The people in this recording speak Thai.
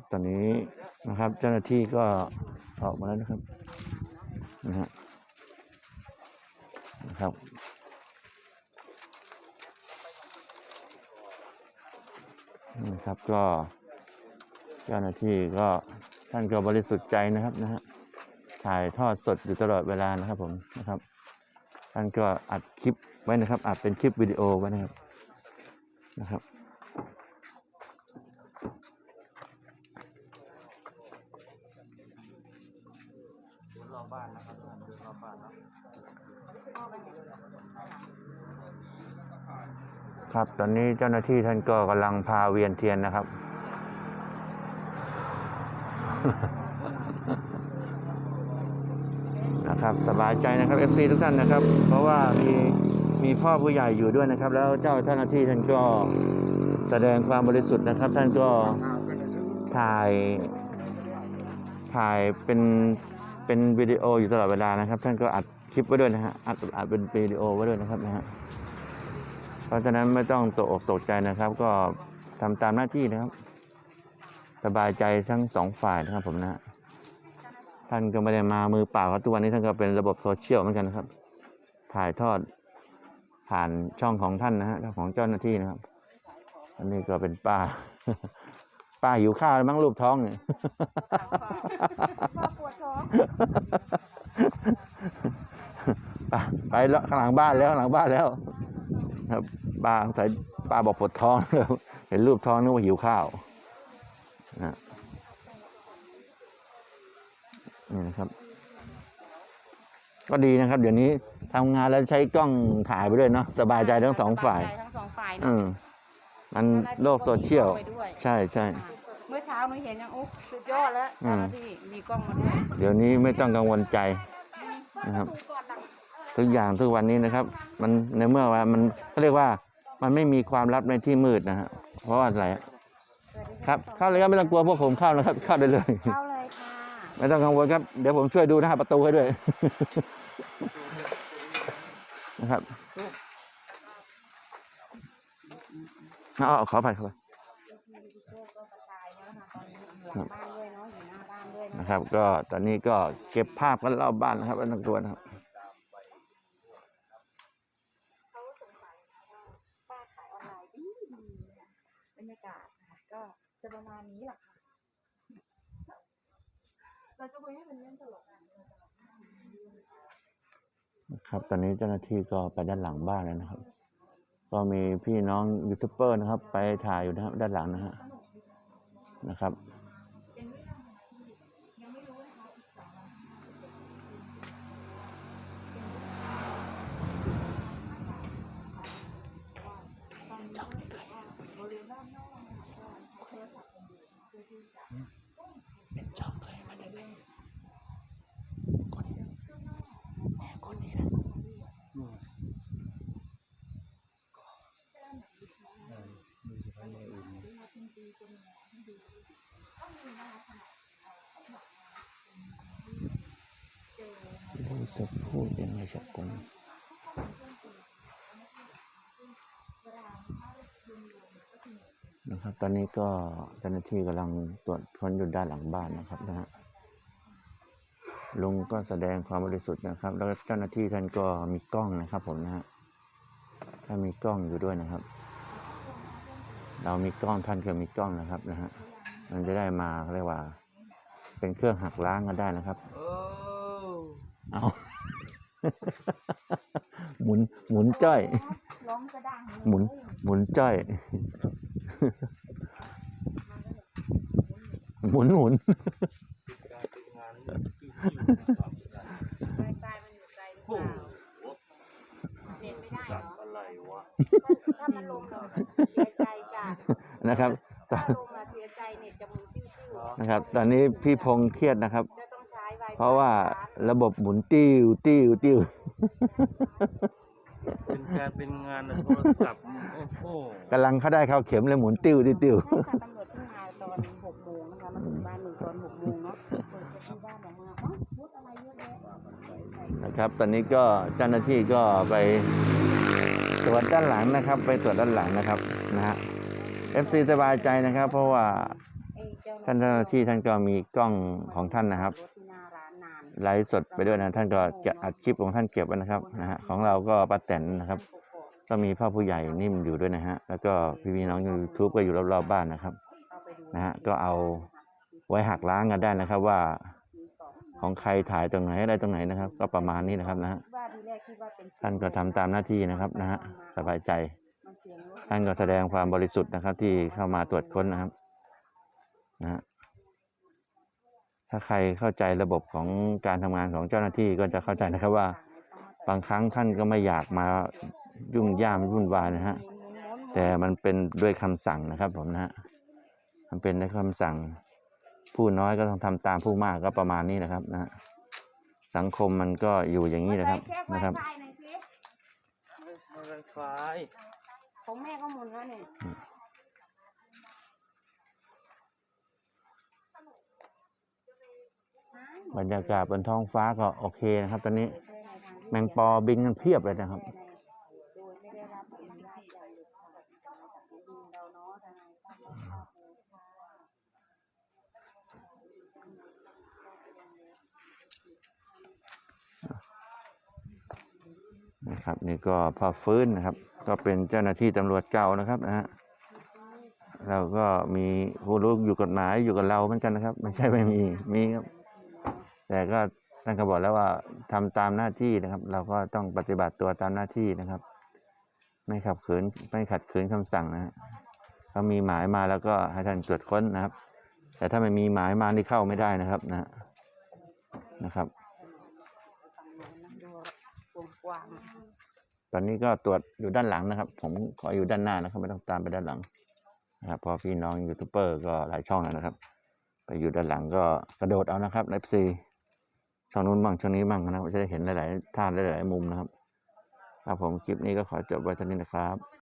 นะครับ ตอนนี้นะครับ เจ้าหน้าที่ก็ออกมาแล้วนะครับนะฮะนะครับนี่นะครับก็เจ้าหน้าที่ก็ท่านก็บริสุทธิ์ใจนะครับนะฮะถ่ายทอดสดอยู่ตลอดเวลานะครับผมนะครับ ท่านก็อัดคลิปไว้นะครับอัดเป็นคลิปวิดีโอไว้นะครับนะครับ รอบบ้านนะครับดูร อบบ้านเนาะครับ ตอนนี้เจ้าหน้าที่ท่านก็กำลังพาเวียนเทียนนะครับ นะครับสบายใจนะครับ FC ทุกท่านนะครับ เพราะว่ามีมีพ่อผู้ใหญ่อยู่ด้วยนะครับ แล้วเจ้าเจ้าหน้าที่ท่านก็แสดงความบริสุทธิ์นะครับ ท่านก็ถ่ายถ่ายเป็น เป็นวิดีโออยู่ตลอดเวลานะครับ ท่านก็อัดคลิปไว้ด้วยนะฮะอัดอัดเป็นวิดีโอไว้ด้วยนะครับนะฮะเพราะฉะนั้นไม่ต้องตกอกตกใจนะครับ ก็ทำตามหน้าที่นะครับ สบายใจทั้งสองฝ่ายนะครับผมนะท่านก็ไม่ได้มามือเปล่าครับทุกวันนี้ท่านก็เป็นระบบโซเชียลเหมือนกันนะครับ ถ่ายทอดผ่านช่องของท่านนะฮะของเจ้าหน้าที่นะครับ อันนี้ก็เป็นป้า ป้าหิวข้าวมั้งรูปท้องเนี่ยปวดท้อง ไปไปแล้ว ข้างหลังบ้านแล้วข้างหลังบ้านแล้ว ครับป้าสงสัยป้าบอกปวดท้องเห็นรูปท้องนึกว่าหิวข้าวนะนี่นะครับ ก็ดีนะครับ เดี๋ยวนี้ทำงานแล้วใช้กล้องถ่ายไปด้วยเนาะสบายใจทั้งสองฝ่ายสบใจทั้งสองฝ่ายอืมมันโลกโซเชียลไปด้วยใช่ใช่เมื่อเช้าหนูเห็นยังโอ้สุดยอดแล้วอืเจ้ามหน้าที่มีกล้องมาด้วยเดี๋ยวนี้ไม่ต้องกังวลใจนะครับ ทุกอย่างทุกวันนี้นะครับ มันในเมื่อว่ามันเขาเรียกว่ามันไม่มีความลับในที่มืดนะฮะเพราะว่าอะไรอะครับเข้าเลยครับไม่ต้องกลัวพวกผมเข้านะครับ เข้าได้เลย เข้าเลยค่ะไม่ต้องกังวลครับเดี๋ยวผมช่วยดูนะครับประตูให้ด้วยนะครับเอาเอาขอไปขอไปก็กระจายแล้วนะคะตอนนี้อยู่หลังบ้านด้วยเนาะอยู่หน้าบ้านด้วยเนาะนะครับ ก็ตอนนี้ก็เก็บภาพกันรอบบ้านนะครับไม่ต้องกลัวนะครับ เขาสงสัยว่าป้าขายออนไลน์ดีดีนะ บรรยากาศนะคะก็จะประมาณนี้แหละค่ะ เราจะคุยให้เป็นเรื่องตลกกันครับ ตอนนี้เจ้าหน้าที่ก็ไปด้านหลังบ้านแล้วนะครับ ก็มีพี่น้องยูทูบเบอร์นะครับ ไปถ่ายอยู่นะครับด้านหลังนะฮะนะครับ เป็นช่องเลยมาจากไหนคนแม่คนนี้นะ รู้สึกพูดยังไงสักคนนะครับ ตอนนี้ก็เจ้าหน้าที่กำลังตรวจค้นอยู่ด้านหลังบ้านนะครับนะฮะลุงก็แสดงความบริสุทธิ์นะครับ แล้วเจ้าหน้าที่ท่านก็มีกล้องนะครับผมนะฮะถ้ามีกล้องอยู่ด้วยนะครับ เรามีกล้องท่านก็มีกล้องนะครับนะฮะมันจะได้มาเรียกว่า เป็นเครื่องหักล้างกันได้นะครับ เอาหมุนหมุนจ้อยร้องกระด้างหมุนหมุนจ้อย หมุนหมุนกลายเป็นงานที่นะครับไฟไฟมันอยู่ไกลหรือเปล่าเน็ตไม่ได้สัตเนาะว์อะไรวะถ้ามันลงเราเสียใจจ้ะนะครับตอถ้านลงเราเสียใจเน็ตจะหมุนติ้วนะครับ ตอนนี้พี่พงษ์เครียดนะครับ เพราะว่าระบบหมุนติ้วติ้วติ้วเป็นการเป็นงานโทรศัพท์โอ้โหกำลังเข้าได้เข้าเข็มเลยหมุนติ้วติ้วติ้วใช่ค่ะตำรวจเพิ่งมาตอนหกโมงนะคะมาถึงบ้านหนึ่งตอนหกโมงเนาะเปิดประตูบ้านออกมาอ๋อพูดอะไรเยอะแยะนะครับ ตอนนี้ก็เจ้าหน้าที่ก็ไปตรวจด้านหลังนะครับ ไปตรวจด้านหลังนะครับนะฮะ FC สบายใจนะครับ เพราะว่าอ้เจ้าท่านเจ้าหน้าที่ท่านก็มีกล้องของท่านนะครับ รถ ไลฟ์สดไปด้วยนะท่านก็จะอัดคลิปของท่านเก็บไว้นะครับนะฮะของเราก็ป้าแตนนะครับ ก็มีพ่อผู้ใหญ่นิ่มอยู่ด้วยนะฮะแล้วก็พี่พี่น้องยูทูบก็อยู่รอบๆบ้านนะครับนะฮะก็เอาไว้หักล้างกันได้นะครับว่า ของใครถ่ายตรงไหนอะไรตรงไหนนะครับ ก็ประมาณนี้นะครับนะฮะว่าทีแรกคิดว่าเป็นท่านก็ทำตามหน้าที่นะครับนะฮะสบายใจ ท่านก็แสดงความบริสุทธิ์นะครับ ที่เข้ามาตรวจค้นนะครับนะฮะ ถ้าใครเข้าใจระบบของการทำงานของเจ้าหน้าที่ก็จะเข้าใจนะครับว่า บางครั้งท่านก็ไม่อยากมายุ่งย่ามวุ่นวายนะฮะแต่มันเป็นด้วยคำสั่งนะครับผมนะฮะมันเป็นด้วยคำสั่ง ผู้น้อยก็ต้องทำตามผู้มากก็ประมาณนี้นะครับนะฮะสังคมมันก็อยู่อย่างนี้นะครับนะครับไฟหน่อยสิไม่ใช่ไวไฟของแม่ก็หมุนแล้วเนี่ย บรรยากาศบนท้องฟ้าก็โอเคนะครับ ตอนนี้แมงปอบินกันเพียบเลยนะครับโดยไม่ได้รับอนุญาตอย่างเด็ดขาดจากในดินเราเนาะทนายตั้มก็ทราบเลยค่ะนะครับนี่ก็พอฟื้นนะครับ ก็เป็นเจ้าหน้าที่ตำรวจเก่านะครับนะฮะเราก็มีผู้รู้อยู่กฎหมายอยู่กับเราเหมือนกันนะครับ ไม่ใช่ไม่มีมีครับ แต่ก็ท่านก็บอกแล้วว่าทำตามหน้าที่นะครับ เราก็ต้องปฏิบัติตัวตามหน้าที่นะครับ ไม่ขับขืนไม่ขัดขืนคำสั่งนะฮะเขามีหมายมาแล้วก็ให้ท่านตรวจค้นนะครับ แต่ถ้าไม่มีหมายมานี่เข้าไม่ได้นะครับนะนะครับ ตอนนี้ก็ตรวจอยู่ด้านหลังนะครับ ผมขออยู่ด้านหน้านะครับ ไม่ต้องตามไปด้านหลังนะครับพอพี่น้องยูทูบเบอร์ก็หลายช่องแล้วนะครับ ไปอยู่ด้านหลังก็กระโดดเอานะครับเอฟซี ช่องนู้นบ้างช่องนี้บ้างนะครับจะได้เห็นหลาย ๆ ท่าหลาย ๆ มุมนะครับ ครับผมคลิปนี้ก็ขอจบไว้เท่านี้นะครับ